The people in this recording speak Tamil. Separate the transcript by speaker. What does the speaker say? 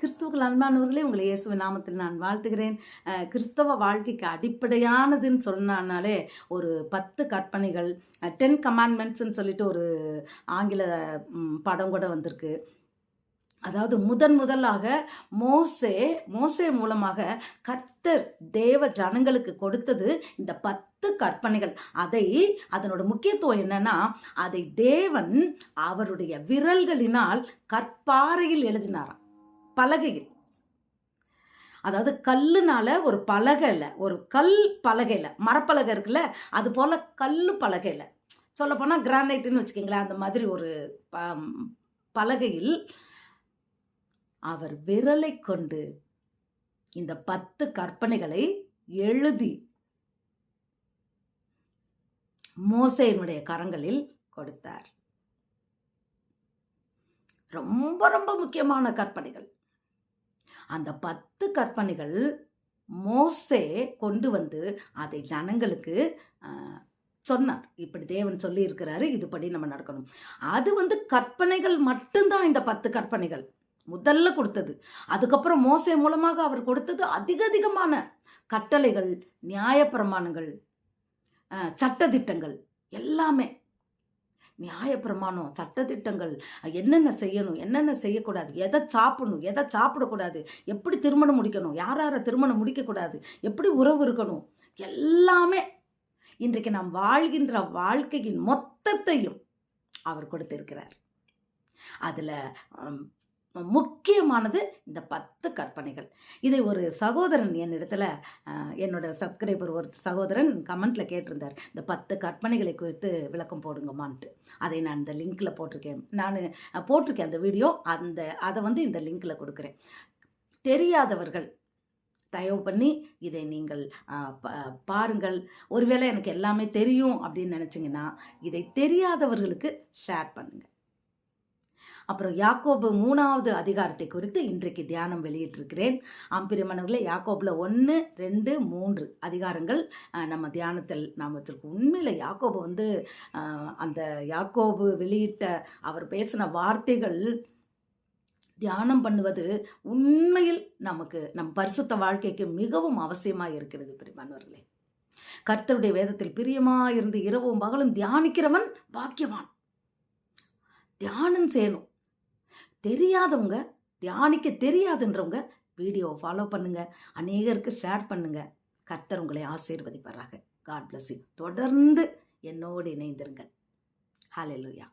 Speaker 1: கிறிஸ்துவுக்குள் அன்பானவர்களே உங்களை இயேசுவ நாமத்தில் நான் வாழ்த்துகிறேன். கிறிஸ்தவ வாழ்க்கைக்கு அடிப்படையானதுன்னு சொன்னாலே ஒரு பத்து கற்பனைகள் டென் கமாண்ட்மெண்ட்ஸ்ன்னு சொல்லிட்டு ஒரு ஆங்கில படம் கூட வந்திருக்கு. அதாவது முதன் முதலாக மோசே மோசே மூலமாக கர்த்தர் தேவ ஜனங்களுக்கு கொடுத்தது இந்த பத்து கற்பனைகள். அதை அதனோட முக்கியத்துவம் என்னன்னா அதை தேவன் அவருடைய விரல்களினால் கற்பாறையில் எழுதினாராம். பலகையில் அதாவது கல்லுனால ஒரு பலகையில் ஒரு கல் பலகையில் மரப்பலகை இருக்குல்ல அது போல் கல் பலகையில் சொல்லப்போனால் கிரானைட்டுன்னு வச்சுக்கிங்களேன் அந்த மாதிரி ஒரு ப- பலகையில் அவர் விரலை கொண்டு இந்த பத்து கற்பனைகளை எழுதி மோசையினுடைய கரங்களில் கொடுத்தார். ரொம்ப ரொம்ப முக்கியமான கற்பனைகள். அந்த பத்து கற்பனைகள் மோசே கொண்டு வந்து அதை ஜனங்களுக்கு சொன்னார். இப்படி தேவன் சொல்லி இருக்கிறாரு இதுபடி நம்ம நடக்கணும். அது வந்து கற்பனைகள் மட்டும்தான் இந்த பத்து கற்பனைகள். முதல்ல கொடுத்தது. அதுக்கப்புறம் மோசே மூலமாக அவர் கொடுத்தது அதிக அதிகமான கட்டளைகள் நியாயப்பிரமாணங்கள் சட்டத்திட்டங்கள் எல்லாமே. நியாயப்பிரமாணம் சட்டத்திட்டங்கள் என்னென்ன செய்யணும் என்னென்ன செய்யக்கூடாது எதை சாப்பிடணும் எதை சாப்பிடக்கூடாது எப்படி திருமணம் முடிக்கணும் யார் யாரை திருமணம் முடிக்கக்கூடாது எப்படி உறவு இருக்கணும் எல்லாமே இன்றைக்கு நாம் வாழ்கின்ற வாழ்க்கையின் மொத்தத்தையும் அவர் கொடுத்திருக்கிறார். அதில் முக்கியமானது இந்த பத்து கற்பனைகள். இதை ஒரு சகோதரன் என்னிடத்துல என்னோட சப்ஸ்கிரைபர் ஒரு சகோதரன் கமெண்ட்ல கேட்டிருந்தார். இந்த பத்து கற்பனைகளை குறித்து விளக்கம் போடுங்கம்மான்ட்டு. அதை நான் இந்த லிங்க்ல போட்டிருக்கேன். நான் போட்டிருக்கேன் அந்த வீடியோ அந்த அதை வந்து இந்த லிங்க்ல கொடுக்குறேன். தெரியாதவர்கள் தயவு பண்ணி இதை நீங்கள் பாருங்கள். ஒருவேளை எனக்கு எல்லாமே தெரியும் அப்படின்னு நினச்சிங்கன்னா இதை தெரியாதவர்களுக்கு ஷேர் பண்ணுங்கள் அப்புறம் யாக்கோபு மூணாவது அதிகாரத்தை குறித்து இன்றைக்கு தியானம் வெளியிட்டிருக்கிறேன். ஆம்பிரியமானவர்களே யாக்கோபில் ஒன்று ரெண்டு மூன்று அதிகாரங்கள் நம்ம தியானத்தில் நாம் வச்சுருக்கோம். உண்மையில் யாக்கோபு வந்து அந்த யாக்கோபு வெளியிட்ட அவர் பேசின வார்த்தைகள் தியானம் பண்ணுவது உண்மையில் நமக்கு நம் பரிசுத்த வாழ்க்கைக்கு மிகவும் அவசியமாக இருக்கிறது பிரிமானவர்களே கர்த்தருடைய வேதத்தில் பிரியமாக இருந்து இரவும் பகலும் தியானிக்கிறவன் பாக்கியவான். தியானம் செய்யணும். தெரியாதவங்க தியானிக்க தெரியாதுன்றவங்க வீடியோவை ஃபாலோ பண்ணுங்க. அநேகருக்கு ஷேர் பண்ணுங்க. கர்த்தர் உங்களை ஆசீர்வதிப்பாராக. காட் பிளஸ் தொடர்ந்து என்னோடு இணைந்திருங்கள். ஹalleluya